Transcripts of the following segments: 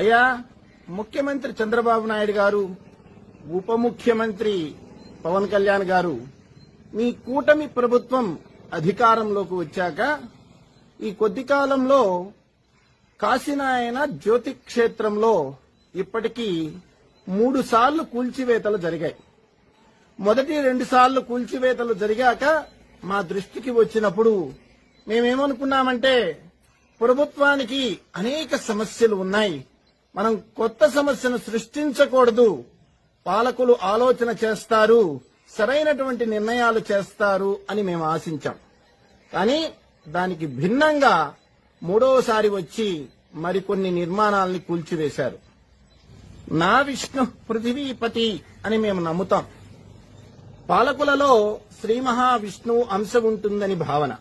అయ్యా ముఖ్యమంత్రి చంద్రబాబు నాయుడు గారు ఉప ముఖ్యమంత్రి పవన్ కళ్యాణ్ గారు మీ కూటమి ప్రభుత్వం అధికారంలోకి వచ్చాక ఈ కొద్ది కాలంలో కాశీనాయన జ్యోతి క్షేత్రంలో ఇప్పటికీ మూడు సార్లు కూల్చివేతలు జరిగాయి. మొదటి రెండు సార్లు కూల్చివేతలు జరిగాక మా దృష్టికి వచ్చినప్పుడు మేమేమనుకున్నామంటే ప్రభుత్వానికి అనేక సమస్యలు ఉన్నాయి. మనం కొత్త సమస్యను సృష్టించకూడదు. పాలకులు ఆలోచన చేస్తారు సరైనటువంటి నిర్ణయాలు చేస్తారు అని మేము ఆశించాం. కానీ దానికి భిన్నంగా మూడోసారి వచ్చి మరికొన్ని నిర్మాణాల్ని కూల్చివేశారు. నా విష్ణు పృథివీపతి అని మేము నమ్ముతాం. పాలకులలో శ్రీ మహావిష్ణువు అంశం ఉంటుందని భావన.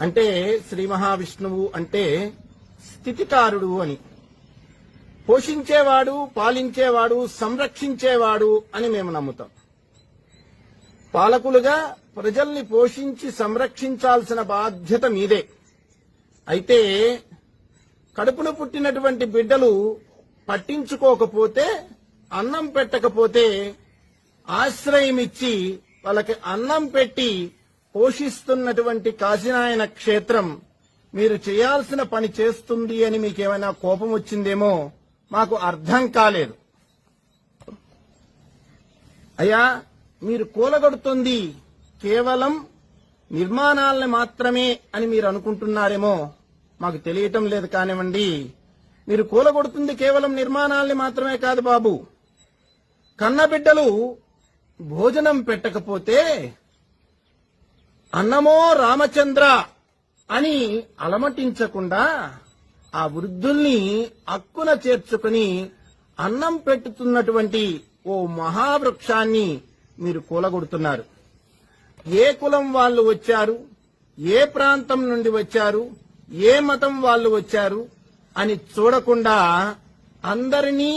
అంటే శ్రీ మహావిష్ణువు అంటే స్థితికారుడు అని. పోషించేవాడు పాలించేవాడు సంరక్షించేవాడు అని మేము నమ్ముతాం. పాలకులుగా ప్రజల్ని పోషించి సంరక్షించాల్సిన బాధ్యత మీదే. అయితే కడుపున పుట్టినటువంటి బిడ్డలు పట్టించుకోకపోతే అన్నం పెట్టకపోతే ఆశ్రయం ఇచ్చి వాళ్ళకి అన్నం పెట్టి పోషిస్తున్నటువంటి కాశీనాయన క్షేత్రం మీరు చేయాల్సిన పని చేస్తుంది అని మీకేమైనా కోపం వచ్చిందేమో మాకు అర్థం కాలేదు. అయ్యా మీరు కూలగొడుతుంది కేవలం నిర్మాణాలని మాత్రమే అని మీరు అనుకుంటున్నారేమో మాకు తెలియటం లేదు కానివ్వండి. మీరు కూలగొడుతుంది కేవలం నిర్మాణాలని మాత్రమే కాదు బాబు. కన్నబిడ్డలు భోజనం పెట్టకపోతే అన్నమో రామచంద్ర అని అలమటించకుండా ఆ వృద్ధుల్ని అక్కున చేర్చుకుని అన్నం పెట్టుతున్నటువంటి ఓ మహావృక్షాన్ని మీరు కూలగొడుతున్నారు. ఏ కులం వాళ్ళు వచ్చారు? ఏ ప్రాంతం నుండి వచ్చారు? ఏ మతం వాళ్ళు వచ్చారు? అని చూడకుండా అందరినీ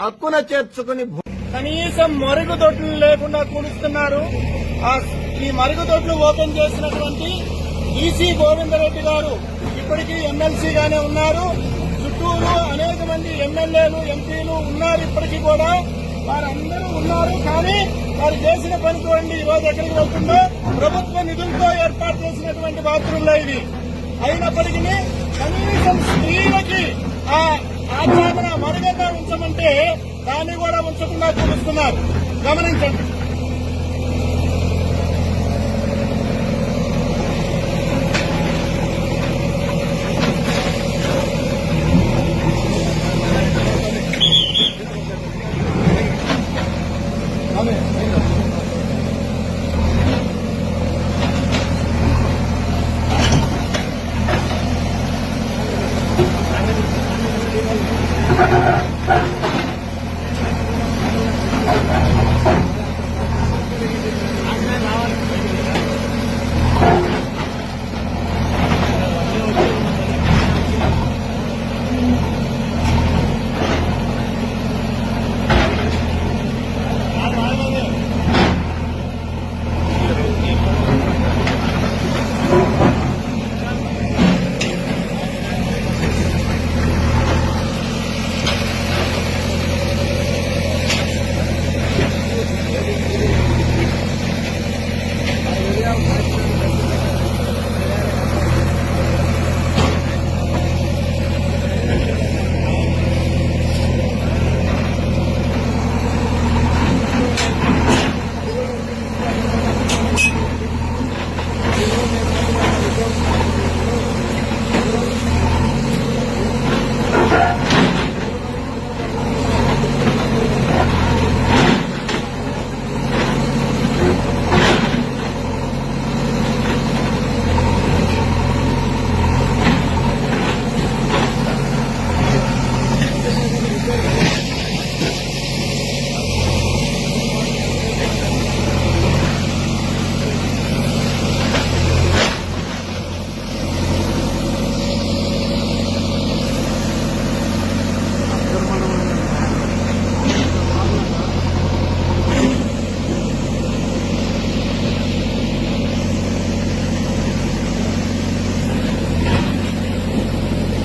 అక్కున చేర్చుకుని కనీసం మరుగుదొడ్లు లేకుండా కూలుస్తున్నారు. ఈ మరుగుదొడ్లు ఓపెన్ చేసినటువంటి ఈసీ గోవిందరెడ్డి గారు ఇప్పటికీ ఎమ్మెల్సీగానే ఉన్నారు. చుట్టూరు అనేక మంది ఎమ్మెల్యేలు ఎంపీలు ఉన్నారు ఇప్పటికీ కూడా. వారందరూ ఉన్నారు కానీ వారు చేసిన పని చూడండి ఈరోజు ఎక్కడికి వెళ్తుందో. ప్రభుత్వ నిధులతో ఏర్పాటు చేసినటువంటి బాత్రూంలో ఇవి. అయినప్పటికీ కనీసం స్త్రీలకి ఆ ఆచరణ మరుగంగా ఉంచమంటే దాన్ని కూడా ఉంచకుండా చూపిస్తున్నారు. గమనించండి.